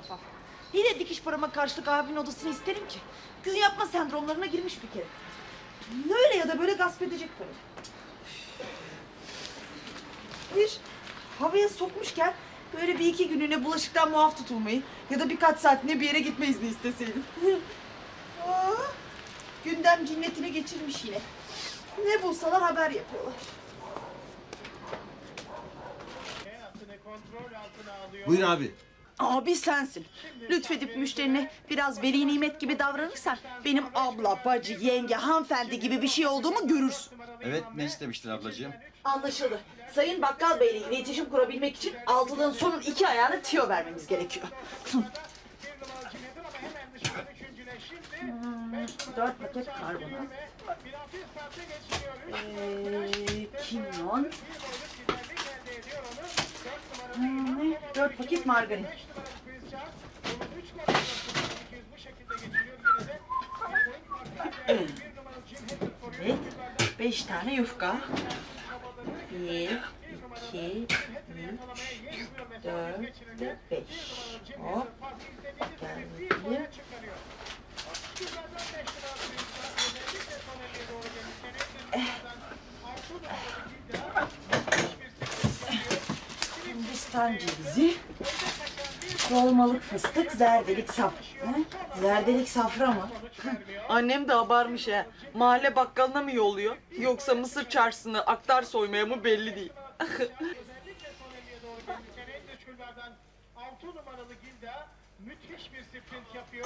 kafam. Yine dikiş parama karşılık abimin odasını isterim ki. Gün yapma sendromlarına girmiş bir kere. Öyle ya da böyle gasp edecek parayı. Bir havaya sokmuşken böyle bir iki gününe bulaşıktan muaf tutulmayı ya da birkaç saatine bir yere gitme izni isteseydim. Aa, gündem cinnetini geçirmiş yine. Ne bulsalar haber yapıyorlar. Buyur abi. Abi sensin. Lütfedip müşterine biraz veli nimet gibi davranırsan benim abla, bacı, yenge, hanımefendi gibi bir şey olduğumu görürsün. Evet ne istemiştin ablacığım? Anlaşıldı. Sayın Bakkal Bey ile iletişim kurabilmek için altılığın sonun iki ayağını tiyo vermemiz gerekiyor. Hmm, Dört paket karbonat. Ee, kimyon. Hmm, Dört paket margarin. Evet. Beş tane yufka. Bir, iki, üç, dört ve beş. Hop. Geldi. Hindistan cevizi, dolmalık fıstık, zerdelik saf. He? Zerdelik safra mı? Annem de abarmış he. Mahalle bakkalına mı yolluyor? Yoksa Mısır çarşısını aktar soymaya mı belli değil.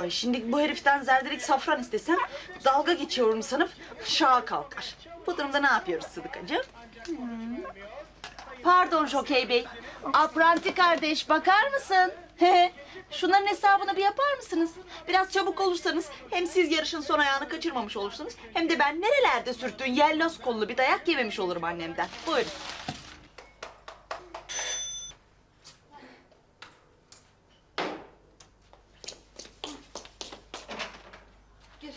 Ay şimdi bu heriften zerdelik safran istesem dalga geçiyorum sanıp şaha kalkar. Bu durumda ne yapıyoruz Sıdıkacığım? Hmm. Pardon Jokey Bey. Apranti kardeş bakar mısın? Şunların hesabını bir yapar mısınız? Biraz çabuk olursanız hem siz yarışın son ayağını kaçırmamış olursunuz hem de ben nerelerde sürttüğün yellos kollu bir dayak yememiş olurum annemden. Buyurun. Gir.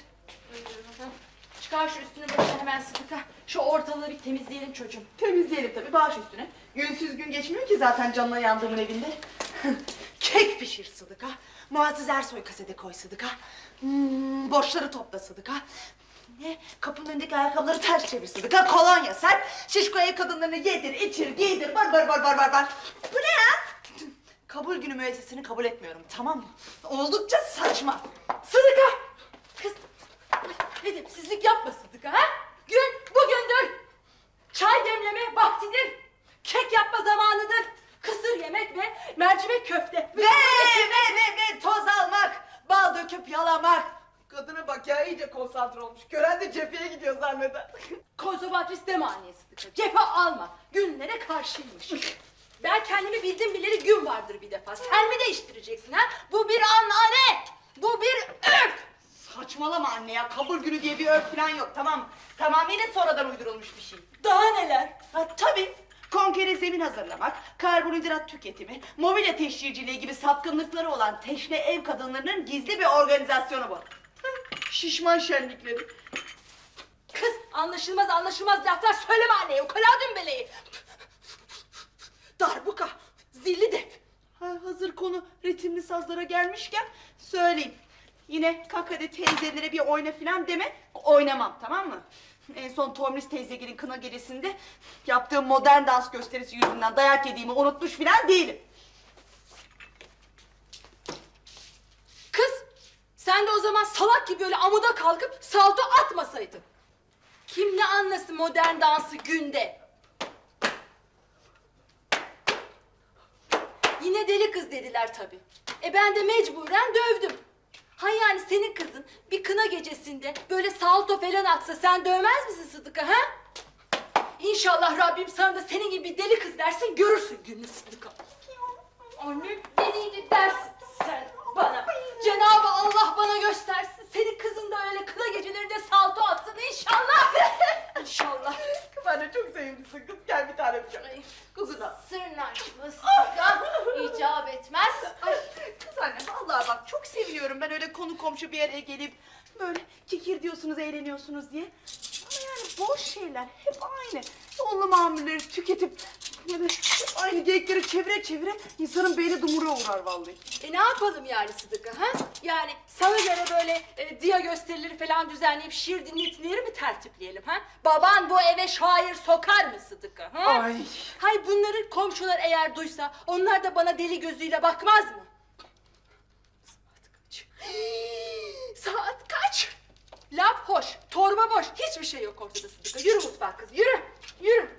Çıkar şu üstünü hemen sıkıca. Şu ortalığı bir temizleyelim çocuğum. Temizleyelim tabii baş üstüne. Günsüz gün geçmiyor ki zaten canına yandığımın evinde. Kek pişir Sıdıka. Muazzez Ersoy kasede koy Sıdıka. Hmm, borçları topla Sıdıka. Ne? Kapının önündeki ayakkabıları ters çevir Sıdıka. Kolonya ser. Şişko ev kadınlarını yedir, içir, giydir. Bar bar bar bar bar bar. Bu ne ya? Kabul günü müessesini kabul etmiyorum tamam mı? Oldukça saçma. Sıdıka! Kız. Edepsizlik yapma Sıdıka ha? Demleme vaktidir. Kek yapma zamanıdır. Kısır yemek ve mercimek köfte. Ve ve ve ve toz almak, bal döküp yalamak. Kadına bak ya iyice konsantre olmuş. Gören de cepheye gidiyor zanneder. Konservatris deme anneye Sıdıka. Cephe alma. Günlere karşıymış. Ben kendimi bildim bileli gün vardır bir defa. Sen mi değiştireceksin ha? Bu bir anane. Bu bir örf. Saçmalama anne ya, kabul günü diye bir örf falan yok tamam mı? Tamamıyla sonradan uydurulmuş bir şey. Daha neler? Ha tabii. Konkere zemin hazırlamak, karbonhidrat tüketimi, mobilya teşhirciliği gibi sapkınlıkları olan teşne ev kadınlarının gizli bir organizasyonu bu. Hı, Şişman şenlikleri. Kız anlaşılmaz anlaşılmaz laflar söyleme anneye. Ukala dümbeleyi. Darbuka, zilli def. Ha, hazır konu ritimli sazlara gelmişken söyleyeyim. Yine kalk hadi teyzelere bir oyna falan deme. Oynamam tamam mı? En son Tomris teyzegilin kına gecesinde yaptığım modern dans gösterisi yüzünden dayak yediğimi unutmuş falan değilim. Kız sen de o zaman salak gibi öyle amuda kalkıp salto atmasaydın. Kim ne anlasın modern dansı günde? Yine deli kız dediler tabii. E ben de mecburen dövdüm. Ha yani senin kızın bir kına gecesinde böyle salto falan atsa sen dövmez misin Sıdıka ha? İnşallah Rabbim sana da senin gibi bir deli kız dersin görürsün gününü Sıdıka. Anne deliydi dersin sen bana. Cenab-ı Allah bana göstersin. Senin kızın da öyle kına gecelerinde salto atsın inşallah. İnşallah. Ben de çok sevimlisin kız. Gel bir tane öpeceğim. Kuzuna. Sırnaşma Sıdıka icap etmez. Ay, Kız anne vallahi bak çok seviniyorum ben öyle konu komşu bir araya gelip böyle kikir diyorsunuz eğleniyorsunuz diye. Ama yani boş şeyler hep aynı. Yollu mamulleri tüketip Böyle aynı geyikleri çevire çevire insanın beyni dumura uğrar vallahi. E ne yapalım yani Sıdıka ha? Yani sana göre böyle e, dia gösterileri falan düzenleyip şiir dinletinleri mi tertipleyelim ha? Baban bu eve şair sokar mı Sıdıka ha? Ay. Hay bunları komşular eğer duysa onlar da bana deli gözüyle bakmaz mı? Saat kaç? Laf hoş, torba boş, hiçbir şey yok ortada Sıdıka. Yürü mutfağa kız, yürü, yürü.